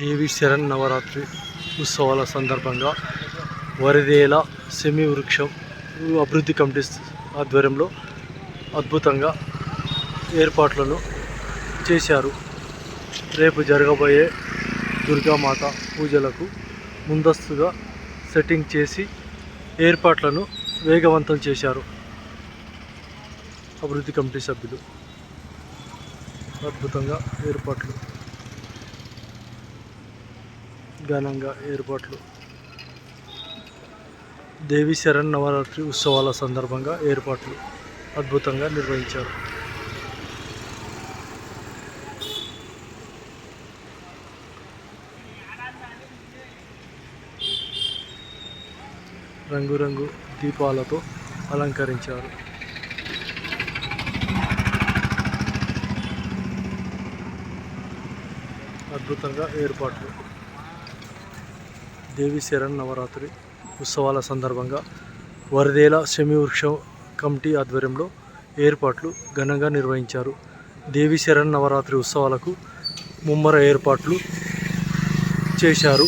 దేవి శరణ్ నవరాత్రి ఉత్సవాల సందర్భంగా వరిదేల సెమి వృక్షం అభివృద్ధి కమిటీ ఆధ్వర్యంలో అద్భుతంగా ఏర్పాట్లను చేశారు. రేపు జరగబోయే దుర్గామాత పూజలకు ముందస్తుగా సెట్టింగ్ చేసి ఏర్పాట్లను వేగవంతం చేశారు అభివృద్ధి కమిటీ సభ్యులు. అద్భుతంగా ఏర్పాట్లు ఘనంగా ఏర్పాట్లు. దేవి శరణ్ నవరాత్రి ఉత్సవాల సందర్భంగా ఏర్పాట్లు అద్భుతంగా నిర్వహించారు. రంగురంగు దీపాలతో అలంకరించారు. అద్భుతంగా ఏర్పాట్లు. దేవి శరణ్ నవరాత్రి ఉత్సవాల సందర్భంగా వరదేల శమి వృక్షం కమిటీ ఆధ్వర్యంలో ఏర్పాట్లు ఘనంగా నిర్వహించారు. దేవి శరణ్ నవరాత్రి ఉత్సవాలకు ముమ్మర ఏర్పాట్లు చేశారు.